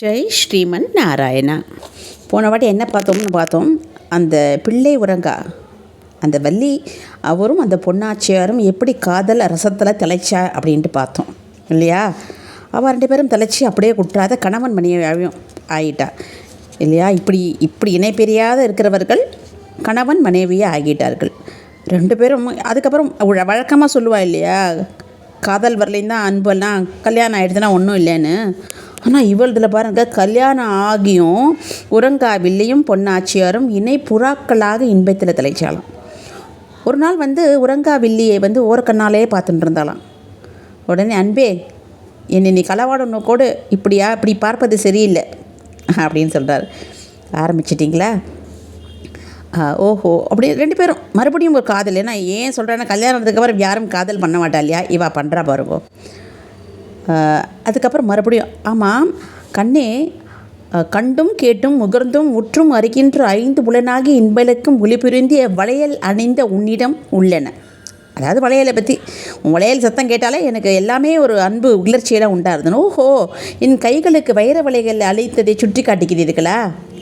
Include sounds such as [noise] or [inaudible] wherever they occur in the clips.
ஜெய் ஸ்ரீமன் நாராயணா. போன வாட்டி என்ன பார்த்தோம்னு பார்த்தோம் அந்த பிள்ளை உரங்கா அந்த வள்ளி அவரும் அந்த பொன்னாச்சியாரும் எப்படி காதல் ரசத்தில் திளைச்சா அப்படின்ட்டு பார்த்தோம் இல்லையா? அவள் ரெண்டு பேரும் திளைச்சி அப்படியே குற்றாத கணவன் மனைவியாகவும் ஆகிட்டா இல்லையா? இப்படி இப்படி இணை இருக்கிறவர்கள் கணவன் மனைவியாக ஆகிட்டார்கள். ரெண்டு பேரும் அதுக்கப்புறம் வழக்கமாக சொல்லுவா இல்லையா? காதல் வரலையும் தான் அன்பெல்லாம் கல்யாணம் ஆகிடுதுன்னா ஒன்றும் இல்லைன்னு. ஆனால் இவளதில் பாருங்க கல்யாணம் ஆகியும் உறங்காவில்லையும் பொன்னாச்சியாரும் இணை புறாக்களாக இன்பத்தில் திளைச்சாலாம் ஒரு நாள் வந்து உறங்காவில்லியை வந்து ஓரக்கண்ணாலே பார்த்துட்டு இருந்தாலாம் உடனே அன்பே என்னை நீ களவாடணும் கூட இப்படியா இப்படி பார்ப்பது சரியில்லை அப்படின்னு சொல்கிறார் ஆரம்பிச்சிட்டிங்களா? ஆ, ஓஹோ அப்படி ரெண்டு பேரும் மறுபடியும் ஒரு காதல். ஏன்னா ஏன் சொல்கிறேன்னா கல்யாணத்துக்கு அப்புறம் யாரும் காதல் பண்ண மாட்டா இல்லையா? இவா பண்ணுறா பாருங்க. அதுக்கப்புறம் மறுபடியும் ஆமாம் கண்ணே கண்டும் கேட்டும் முகர்ந்தும் உற்றும் அறிகின்ற ஐந்து புலனாகி இன்பலுக்கும் ஒளிபுரிந்திய வளையல் அணிந்த உன்னிடம் உள்ளன. அதாவது வளையலை பற்றி உன் வளையல் சத்தம் கேட்டாலே எனக்கு எல்லாமே ஒரு அன்பு உணர்ச்சியெல்லாம் உண்டாருதுன்னு ஓஹோ என் கைகளுக்கு வைர வளையல் அழைத்ததை சுற்றி காட்டிக்கிறீர்களா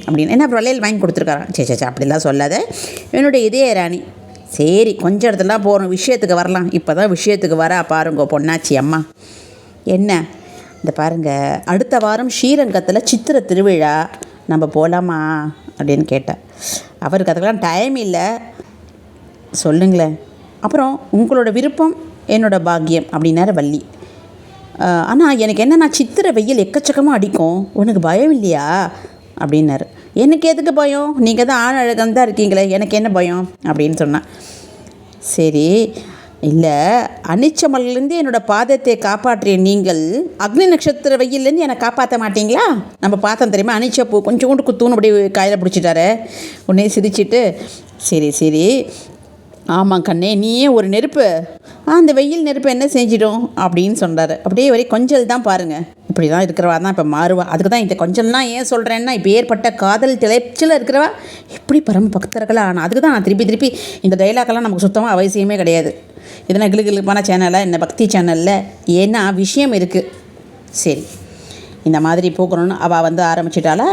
அப்படின்னு. என்ன வளையல் வாங்கி கொடுத்துருக்காராம். சே சே சே, அப்படிலாம் சொல்லாத. என்னுடைய இதய ராணி. சரி கொஞ்ச இடத்துலாம் போகிறோம் விஷயத்துக்கு வரலாம். இப்போ தான் விஷயத்துக்கு வரா பாருங்க பொன்னாச்சி அம்மா. என்ன? இந்த பாருங்கள் அடுத்த வாரம் ஸ்ரீரங்கத்தில் சித்திர திருவிழா. நம்ம போகலாமா அப்படின்னு கேட்டேன். அவருக்கு அதுக்கெல்லாம் டைம் இல்லை. சொல்லுங்களேன். அப்புறம் உங்களோட விருப்பம் என்னோட பாக்கியம் அப்படின்னாரு வள்ளி. ஆனால் எனக்கு என்னென்னா சித்திரை வெயில் எக்கச்சக்கமாக அடிக்கும். உனக்கு பயம் இல்லையா? அப்படின்னாரு. எனக்கு எதுக்கு பயம்? நீங்கள் தான் ஆண் அழகம் தான் இருக்கீங்களே எனக்கு என்ன பயம்? அப்படின்னு சொன்னான். சரி இல்லை அனிச்சமல்லேருந்து என்னோட பாதத்தை காப்பாற்றிய நீங்கள் அக்னி நட்சத்திர வெயிலேருந்து என்னை காப்பாற்ற மாட்டீங்களா? நம்ம பார்த்தோம் தெரியுமா அனிச்ச பூ கொஞ்சோண்டு குத்தூன்னு அப்படியே காயில் பிடிச்சிட்டாரு. உடனே சிரிச்சிட்டு சரி சரி. ஆமாம் கண்ணே நீயே ஒரு நெருப்பு. ஆ அந்த வெயில் நெருப்பு என்ன செஞ்சிடும் அப்படின்னு சொன்னார். அப்படியே ஒரே கொஞ்சல் தான் பாருங்கள் இப்படி தான் இருக்கிறவா தான் இப்போ மாறுவா. அதுக்கு தான் இந்த கொஞ்சம்னா ஏன் சொல்கிறேன்னா இப்போ ஏற்பட்ட காதல் திளைச்சில் இருக்கிறவா. எப்படி பரம பக்தர்களாக ஆனால் அதுக்கு தான் நான் திருப்பி திருப்பி இந்த டைலாக்கெல்லாம் நமக்கு சுத்தமாக அவசியமே கிடையாது. இதெல்லாம் கிளுகிளுப்பான சேனலாக என்ன பக்தி சேனலில் ஏன்னா விஷயம் இருக்குது சரி இந்த மாதிரி போக்கணும்னு அவள் வந்து ஆரம்பிச்சிட்டாளா?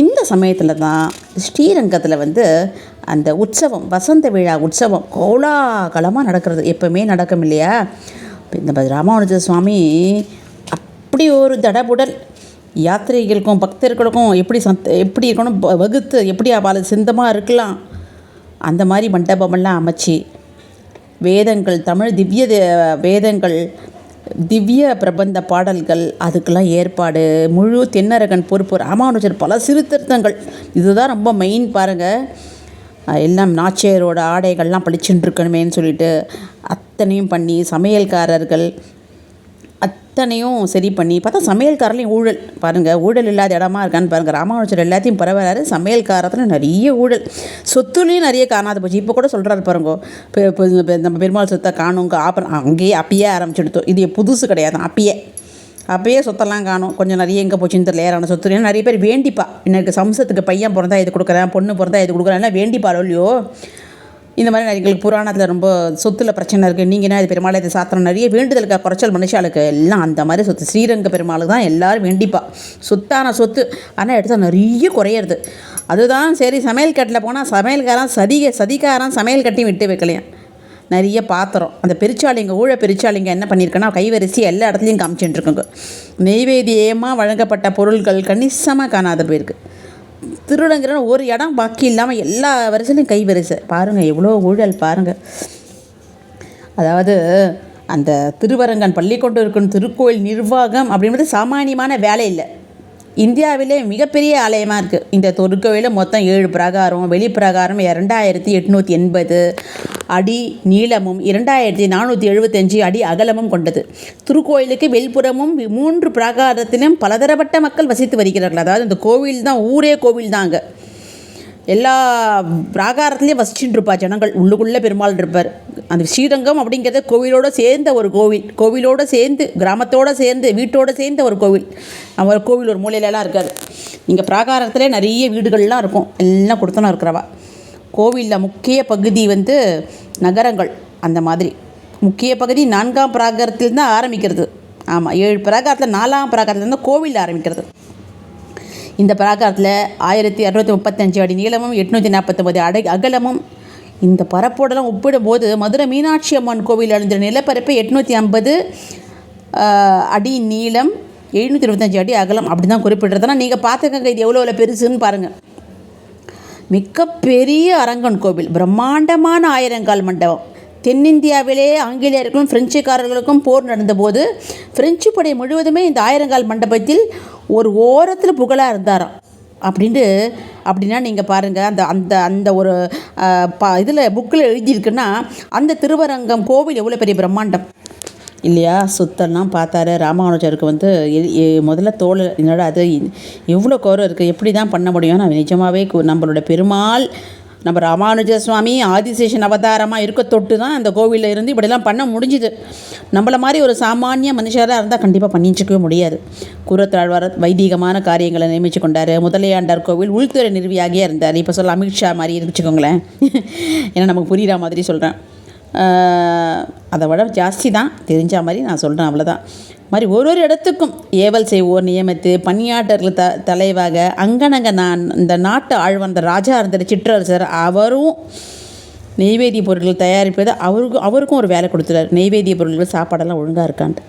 இந்த சமயத்தில் தான் ஸ்ரீரங்கத்தில் வந்து அந்த உற்சவம் வசந்த விழா உற்சவம் கோலாகலமாக நடக்கிறது. எப்போவுமே நடக்கும் இல்லையா? இந்த ராமானுஜ சுவாமி அப்படி ஒரு தடபுடல். யாத்திரிகளுக்கும் பக்தர்களுக்கும் எப்படி சந்த எப்படி இருக்கணும்? வகுத்து எப்படி அவள் சிந்தமாக இருக்கலாம்? அந்த மாதிரி மண்டபமெல்லாம் அமைச்சு வேதங்கள் தமிழ் திவ்ய தே- வேதங்கள் திவ்ய பிரபந்த பாடல்கள் அதுக்கெல்லாம் ஏற்பாடு முழு தென்னரகன் பொறுப்பு ராமானுஜர் பல சீர்திருத்தங்கள். இதுதான் ரொம்ப மெயின் பாருங்கள் எல்லாம் நாச்சியரோட ஆடைகள்லாம் பளிச்சுட்டு இருக்கணுமேன்னு சொல்லிட்டு அத்தனையும் பண்ணி சமையல்காரர்கள் அத்தனையும் சரி பண்ணி பார்த்தா சமையல்காரர்லையும் ஊழல். பாருங்கள் ஊழல் இல்லாத இடமா இருக்கான்னு பாருங்கள் ராமானுஜர் எல்லாத்தையும் பரவாயில்ல சமையல்காரத்தில் நிறைய ஊழல். சொத்துலேயும் நிறைய காணாது போச்சு. இப்போ கூட சொல்கிறாரு பாருங்கோ இப்போ நம்ம பெருமாள் சொத்தை காணுங்க அப்புறம் அங்கேயே அப்பயே ஆரம்பிச்சுடுத்தோம். இது புதுசு கிடையாது அப்பயே. அப்பயே சொத்தெல்லாம் காணும். கொஞ்சம் நிறைய எங்கே போச்சுன்னு தெரியல. ஏறான சொத்து ஏன்னா நிறைய பேர் வேண்டிப்பா. எனக்கு சம்சத்துக்கு பையன் பிறந்தா இது கொடுக்குறேன் பொண்ணு பிறந்தா இது கொடுக்குறேன் எல்லாம் வேண்டிப்பாளோ இல்லையோ? இந்த மாதிரி நிறைய எங்களுக்கு புராணத்தில் ரொம்ப சொத்துல பிரச்சனை இருக்குது நீங்கள் என்ன இது பெருமாளை இது சாத்திரம் நிறைய வேண்டுதலுக்கு குறைச்சல் மனுஷாளுக்கு எல்லாம் அந்த மாதிரி சொத்து. ஸ்ரீரங்க பெருமாளுக்கு தான் எல்லோரும் வேண்டிப்பா. சொத்தான சொத்து. ஆனால் எடுத்தால் நிறைய குறையிறது. அதுதான் சரி சமையல் கட்டில் போனால் சமையல்காரன் சதிக சதிக்காரன் சமையல் கட்டி விட்டு வைக்கலையாம் நிறைய பாத்திரம். அந்த பெருச்சாளிங்க ஊழ பெருச்சாளிங்க என்ன பண்ணியிருக்கேன்னா கைவரிசி எல்லா இடத்துலையும் காமிச்சுட்டுருக்குங்க நெய்வேதியமாக வழங்கப்பட்ட பொருட்கள் கணிசமாக காணாத போயிருக்கு. திருடங்கிற ஒரு இடம் பாக்கி இல்லாமல் எல்லா வரிசையிலும் கை வரிசை. பாருங்கள் எவ்வளோ ஊழல் பாருங்கள் அதாவது அந்த திருவரங்கன் பள்ளிக்கொண்டு இருக்கும் திருக்கோயில் நிர்வாகம் அப்படின்றது சாமானியமான வேலை இல்லை. இந்தியாவிலே மிகப்பெரிய ஆலயமாக இருக்குது இந்த திருக்கோயிலில் மொத்தம் ஏழு பிரகாரம் வெளிப்பிரகாரம் இரண்டாயிரத்தி எட்நூற்றி எண்பது அடி நீளமும் இரண்டாயிரத்தி நானூற்றி எழுபத்தஞ்சு அடி அகலமும் கொண்டது. திருக்கோயிலுக்கு வெளிப்புறமும் மூன்று பிராகாரத்திலும் பலதரப்பட்ட மக்கள் வசித்து வருகிறார்கள். அதாவது இந்த கோவில் தான் ஊரே கோவில் தான் அங்கே. எல்லா பிராகாரத்துலேயும் வசிச்சுட்டு இருப்பா ஜனங்கள். உள்ளுக்குள்ளே பெருமாள் இருப்பார். அந்த ஸ்ரீரங்கம் அப்படிங்கிறது கோவிலோடு சேர்ந்த ஒரு கோவில். கோவிலோடு சேர்ந்து கிராமத்தோடு சேர்ந்து வீட்டோடு சேர்ந்த ஒரு கோவில். அவர் கோவில் ஒரு மூலையிலலாம் இருக்கார் இங்கே பிராகாரத்திலே நிறைய வீடுகள்லாம் இருக்கும். எல்லாம் கொடுத்தனும் இருக்கிறவா. கோவிலில் முக்கிய பகுதி வந்து நகரங்கள் அந்த மாதிரி. முக்கிய பகுதி நான்காம் பிராகாரத்தில் தான் ஆரம்பிக்கிறது. ஆமாம் ஏழு பிராகாரத்தில் நாலாம் பிராகாரத்தில் தான் கோவில் ஆரம்பிக்கிறது. இந்த பிராகாரத்தில் ஆயிரத்தி அறுநூற்றி முப்பத்தஞ்சு அடி நீளமும் எட்நூற்றி நாற்பத்தொம்பது அடை அகலமும் இந்த பரப்போடலாம் ஒப்பிடும்போது மதுரை மீனாட்சி அம்மன் கோவில் அழிந்த நிலப்பரப்பு எட்நூற்றி ஐம்பது அடி நீளம் எழுநூற்றி இருபத்தஞ்சி அடி அகலம். அப்படி தான் குறிப்பிட்றதுனா நீங்கள் பார்த்துக்கங்க இது எவ்வளோ எவ்வளோ பெருசுன்னு பாருங்கள் மிகப்பெரிய அரங்கன் கோவில். பிரம்மாண்டமான ஆயிரங்கால் மண்டபம். தென்னிந்தியாவிலே ஆங்கிலேயர்களுக்கும் பிரெஞ்சுக்காரர்களுக்கும் போர் நடந்தபோது பிரெஞ்சு படை முழுவதுமே இந்த ஆயிரங்கால் மண்டபத்தில் ஒரு ஓரத்தில் புகழாக இருந்தாராம். அப்படின்ட்டு அப்படின்னா நீங்கள் பாருங்கள் அந்த அந்த அந்த ஒரு ப இதில் புக்கில் எழுதியிருக்குன்னா அந்த திருவரங்கம் கோவில் எவ்வளோ பெரிய பிரம்மாண்டம்? இல்லையா? சுத்தம்லாம் பார்த்தாரு. ராமானுஜருக்கு வந்து முதல்ல தோல் என்னடா அது? எவ்வளோ கோரம் இருக்குது எப்படி தான் பண்ண முடியும்? நான் நிஜமாகவே நம்மளோட பெருமாள் நம்ம ராமானுஜ சுவாமி ஆதிசேஷன் அவதாரமாக இருக்க தொட்டு தான் அந்த கோவிலில் இருந்து இப்படிலாம் பண்ண முடிஞ்சுது. நம்மள மாதிரி ஒரு சாமானிய மனுஷராக இருந்தால் கண்டிப்பாக பண்ணிச்சிக்கவே முடியாது. குரத்தாழ்வார் வைதீகமான காரியங்களை நியமித்து கொண்டார். முதலையாண்டார் கோவில் உள்துறை நிறுவியாகியே இருந்தார். இப்போ சொல்ல அமித்ஷா மாதிரி இருந்துச்சுக்கோங்களேன் [laughs] ஏன்னா நமக்கு புரிகிற மாதிரி சொல்கிறேன் அதை விட ஜாஸ்தி தான். தெரிஞ்ச மாதிரி நான் சொல்கிறேன் அவ்வளோதான் மாதிரி ஒரு ஒரு இடத்துக்கும் ஏவல் செய்வோர் நியமித்து பணியாட்டர்கள் த தலைவாக அங்கனங்க நான் இந்த நாட்டு ஆழ்வந்த ராஜா இருந்தார் சிற்றரசர் அவரும் நெய்வேதிய பொருட்கள் தயாரிப்பது அவருக்கும் அவருக்கும் ஒரு வேலை கொடுத்துறாரு நெய்வேதிய பொருட்கள் சாப்பாடெல்லாம் ஒழுங்காக இருக்கான்ட்டு.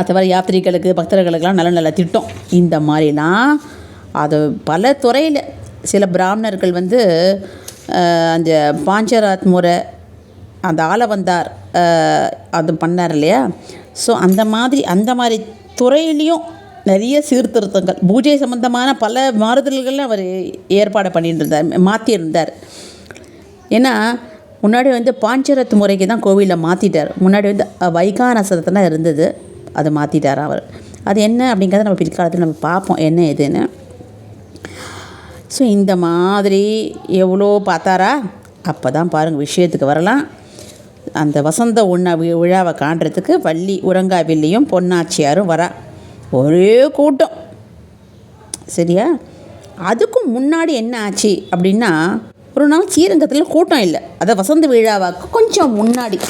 அது யாத்திரிகளுக்கு பக்தர்களுக்கெல்லாம் நல்ல நல்ல திட்டம். இந்த மாதிரிலாம் அது பல துறையில் சில பிராமணர்கள் வந்து அந்த பாஞ்சராத் முறை அந்த ஆளவந்தார் வந்தார். அது பண்ணார் இல்லையா? ஸோ அந்த மாதிரி அந்த மாதிரி துறையிலையும் நிறைய சீர்திருத்தங்கள் பூஜை சம்பந்தமான பல மாறுதல்கள்லாம் அவர் ஏற்பாடு பண்ணிட்டு இருந்தார் மாற்றியிருந்தார் ஏன்னா முன்னாடி வந்து பாஞ்சரத்து முறைக்கு தான் கோவிலில் மாற்றிட்டார் முன்னாடி வந்து வைகானசரத்தில் இருந்தது அதை மாற்றிட்டார் அவர். அது என்ன அப்படிங்கிறத நம்ம பிற்காலத்தில் நம்ம பார்ப்போம் என்ன ஏதுன்னு. ஸோ இந்த மாதிரி எவ்வளோ பார்த்தாரா? அப்போ தான் பாருங்கள் விஷயத்துக்கு வரலாம். அந்த வசந்த உண்ணா வி- விழாவை காண்றதுக்கு வள்ளி உரங்காவில்லியும் பொன்னாச்சியாரும் வரா. ஒரே கூட்டம். சரியா? அதுக்கும் முன்னாடி என்ன ஆச்சு அப்படின்னா ஒரு நாள் ஸ்ரீரங்கத்தில் கூட்டம் இல்லை. அதை வசந்த விழாவாக்கு கொஞ்சம் முன்னாடி.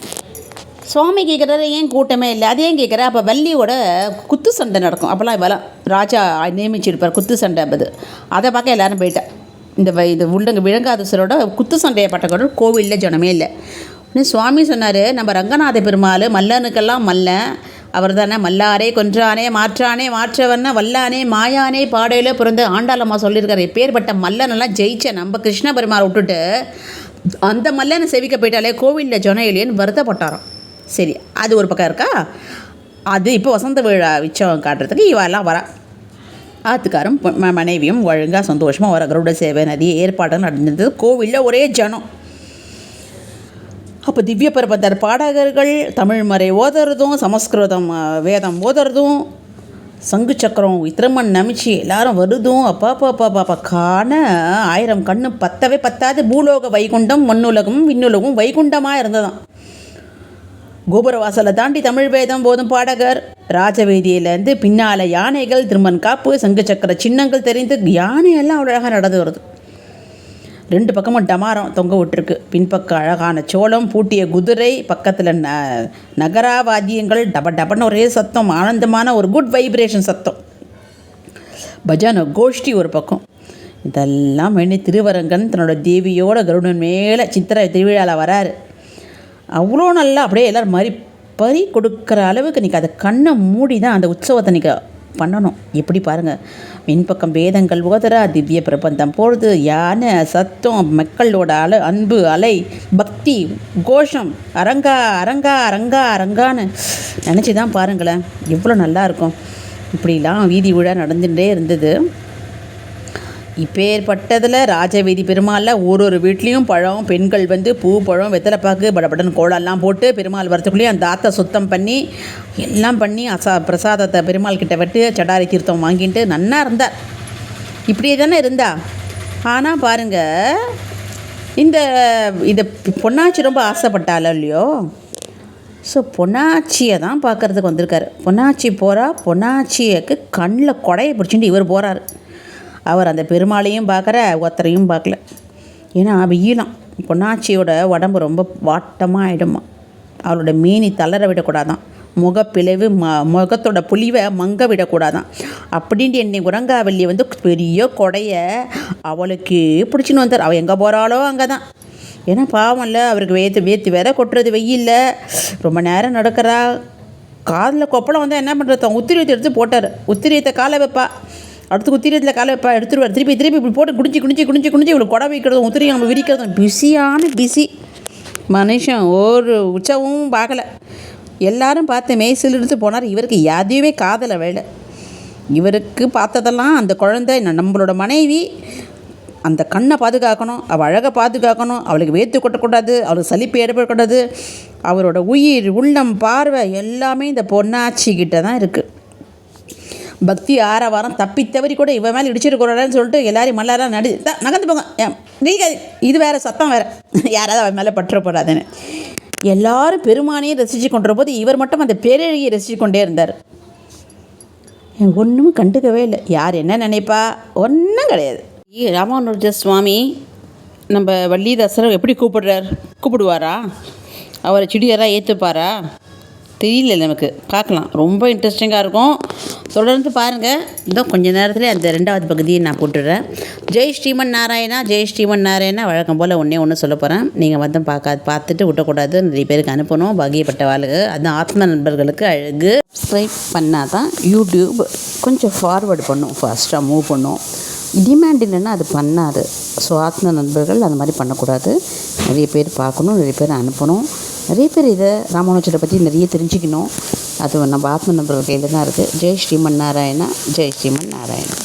சுவாமி கேட்குறாரு ஏன் கூட்டமே இல்லை? அது ஏன் கேட்குற அப்போ வள்ளியோட குத்து சண்டை நடக்கும். அப்போல்லாம் இவெல்லாம் ராஜா நியமிச்சிருப்பார் குத்து சண்டை அது அதை பார்க்க எல்லாரும் போயிட்டேன் இந்த வ- இது உள்ளங்க விளங்காதசரோட குத்து சண்டையை பட்டக்கூட கோவிலில் ஜனமே இல்லை. உடனே சுவாமி சொன்னார். நம்ம ரங்கநாத பெருமாள் மல்லனுக்கெல்லாம் மல்லன் அவர் தானே மல்லாரே கொன்றானே மாற்றானே மாற்றவன வல்லானே மாயானே பாடையில பிறந்து ஆண்டாளம்மா சொல்லியிருக்காரு. எப்பேற்பட்ட மல்லனெல்லாம் ஜெயிச்ச நம்ம கிருஷ்ண பெருமாள் விட்டுட்டு அந்த மல்லனை செவிக்க போயிட்டாலே கோவிலில் ஜொனையிலேன்னு வருத்தப்பட்டாராம். சரி அது ஒரு பக்கம் இருக்கா? அது இப்போ வசந்த விழா உற்சவம் காட்டுறதுக்கு இவெல்லாம் வரா. ஆத்துக்காரும் மனைவியும் ஒழுங்காக சந்தோஷமாக வர கருட சேவை நதி ஏற்பாடு நடந்தது. கோவிலில் ஒரே ஜனம். அப்போ திவ்ய பிரபந்தர் பாடகர்கள் தமிழ் மறை ஓதுறதும் சமஸ்கிருதம் வேதம் ஓதுறதும் சங்கு சக்கரம் திருமண் நமிச்சு எல்லாரும் வருதும். அப்பா பாப்பா பாப்பா காண ஆயிரம் கண்ணு பத்தவே பத்தாது. பூலோக வைகுண்டம் மண்ணுலகம் விண்ணுலகம் வைகுண்டமாக இருந்ததாம். கோபுர வாசலை தாண்டி தமிழ் வேதம் போதும் பாடகர். ராஜவேதியிலேருந்து பின்னால் யானைகள் திருமன் காப்பு சங்கு சக்கர சின்னங்கள் தெரிந்து யானையெல்லாம் அழகாக நடந்து வருது. ரெண்டு பக்கமும் டமாரம் தொங்க விட்டுருக்கு. பின்பக்கம் அழகான சோளம் பூட்டிய குதிரை பக்கத்தில் ந நகராவாதியங்கள் டப டபன்னு ஒரே சத்தம் ஆனந்தமான ஒரு குட் வைப்ரேஷன் சத்தம். பஜான கோஷ்டி ஒரு பக்கம். இதெல்லாம் வேண்டி திருவரங்கன் தன்னோட தேவியோட கருடன் மேலே சித்திரை திருவிழாவில் வராரு. அவ்வளோ நல்லா அப்படியே எல்லோரும் மாதிரி பறி கொடுக்குற அளவுக்கு நீங்கள் அதை கண்ணை மூடி தான் அந்த உற்சவத்தை நீங்கள் பண்ணணும். எப்படி பாருங்கள் மின்பக்கம் வேதங்கள் ஓதரா திவ்ய பிரபந்தம். போடுது யானை சத்தம் மக்களோட அல அன்பு அலை பக்தி கோஷம் அரங்கா அரங்கா அரங்கா அரங்கான்னு நினச்சி தான் பாருங்களேன் எவ்வளோ நல்லாயிருக்கும் இப்படிலாம் வீதி விழா நடந்துகிட்டே இருந்தது. இப்பேற்பட்டதில் ராஜவீதி பெருமாளில் ஒரு ஒரு வீட்லேயும் பழம் பெண்கள் வந்து பூ பழம் வெத்தலைப்பாக்கு படபடன் கோலம்லாம் போட்டு பெருமாள் வரத்துக்குள்ளேயே அந்த ஆத்தை சுத்தம் பண்ணி எல்லாம் பண்ணி அசா பிரசாதத்தை பெருமாள் கிட்ட விட்டு சடாரி தீர்த்தம் வாங்கிட்டு நன்னா இருந்தார் இப்படியே தானே இருந்தா. ஆனால் பாருங்கள் இந்த இதை பொன்னாச்சி ரொம்ப ஆசைப்பட்டாலோ இல்லையோ? ஸோ பொன்னாச்சியை தான் பார்க்கறதுக்கு வந்திருக்காரு. பொன்னாச்சி போகிறா பொன்னாச்சியக்கு கண்ணில் கொடையை பிடிச்சிட்டு இவர் போகிறாரு அவர் அந்த பெருமாளையும் பார்க்குற ஒருத்தரையும் பார்க்கல. ஏன்னா வெயிலாம் பொன்னாச்சியோட உடம்பு ரொம்ப வாட்டமாக ஆகிடுமா அவளோட மீனி தளர விடக்கூடாதான். முகப்பிளவு ம முகத்தோட புலிவை மங்க விடக்கூடாதான். அப்படின்ட்டு என்னை உரங்காவல்லி வந்து பெரிய கொடைய அவளுக்கு பிடிச்சின்னு வந்தார். அவள் எங்கே போகிறாளோ அங்கே தான் ஏன்னா பாவம்ல அவருக்கு வேத்து வேத்து வேற கொட்டுறது வெயில்ல. ரொம்ப நேரம் நடக்கிறா. காதில் கொப்பளம் வந்தால் என்ன பண்ணுறது உத்திரியத்தை எடுத்து போட்டார். உத்திரியத்தை காலை வைப்பா. அடுத்து உத்திரியத்தில் காலை இப்போ எடுத்துருவார். திருப்பி திருப்பி இப்படி போட்டு குடிச்சு குடிச்சு குடிச்சு குடிச்சு இவ்வளோ கொடை வைக்கிறதும் உத்திரி நம்ம விரிக்கிறதும் பிஸியான பிஸி. மனுஷன் ஒரு உச்சவும் பார்க்கலை. எல்லாரும் பார்த்து மேய்ச்சல் எடுத்து போனார். இவருக்கு எதுவுமே காதலை வேலை. இவருக்கு பார்த்ததெல்லாம் அந்த குழந்தை நம்மளோட மனைவி அந்த கண்ணை பாதுகாக்கணும் அவள் அழகை பாதுகாக்கணும் அவளுக்கு வேத்து கொட்டக்கூடாது அவளுக்கு சலிப்பு ஏற்படக்கூடாது அவரோட உயிர் உள்ளம் பார்வை எல்லாமே இந்த பொன்னாச்சி கிட்ட தான் இருக்குது பக்தி ஆரவாரம் தப்பி தவறி கூட இவன் மேலே இடிச்சிருக்கூடாதுன்னு சொல்லிட்டு எல்லாரையும் மல்லாரா நடி தான் நகர்ந்து போங்க. நீங்க இது வேற சத்தம் வேற. [laughs] யாராவது அவன் மேலே பற்ற போடாதுன்னு எல்லாரும் பெருமானையும் ரசித்து கொண்டிருந்த போது இவர் மட்டும் அந்த பேரழகியை ரசித்து கொண்டே இருந்தார். ஒன்றும் கண்டுக்கவே இல்லை. யார் என்ன நினைப்பா? ஒன்றும் கிடையாது. ஏ ராமானுஜ சுவாமி நம்ம வள்ளிதாசரை எப்படி கூப்பிடுறார்? கூப்பிடுவாரா? அவரை சிடியராக ஏற்றுப்பாரா தெரியல நமக்கு. பார்க்கலாம். ரொம்ப இன்ட்ரெஸ்டிங்காக இருக்கும். தொடர்ந்து பாருங்கள் இதோ கொஞ்சம் நேரத்தில் அந்த ரெண்டாவது பகுதியை நான் போட்டுடுறேன். ஜெய் ஸ்ரீமன் நாராயணா ஜெய் ஸ்ரீமன் நாராயணா வழக்கம் போல் ஒன்றே ஒன்று சொல்ல போகிறேன் நீங்கள் வந்து பார்க்காது பார்த்துட்டு விட்டக்கூடாது நிறைய பேருக்கு அனுப்பணும். பாகியப்பட்ட வாழ்க அதுதான் ஆத்ம நண்பர்களுக்கு அழகு. சப்ஸ்கிரைப் பண்ணால் தான் யூடியூப் கொஞ்சம் ஃபார்வர்டு பண்ணும். ஃபாஸ்ட்டாக மூவ் பண்ணும். டிமாண்ட் இல்லைன்னா அது பண்ணாது. ஸோ ஆத்ம நண்பர்கள் அந்த மாதிரி பண்ணக்கூடாது. நிறைய பேர் பார்க்கணும். நிறைய பேர் அனுப்பணும். நிறைய பேர் இதை ராமானுஜரை பற்றி நிறைய தெரிஞ்சுக்கணும். அது நம்ம ஆத்ம நண்பர்கள் கையில் தான் இருக்குது ஜெய் ஸ்ரீமன் நாராயணா ஜெய் ஸ்ரீமன் நாராயணா.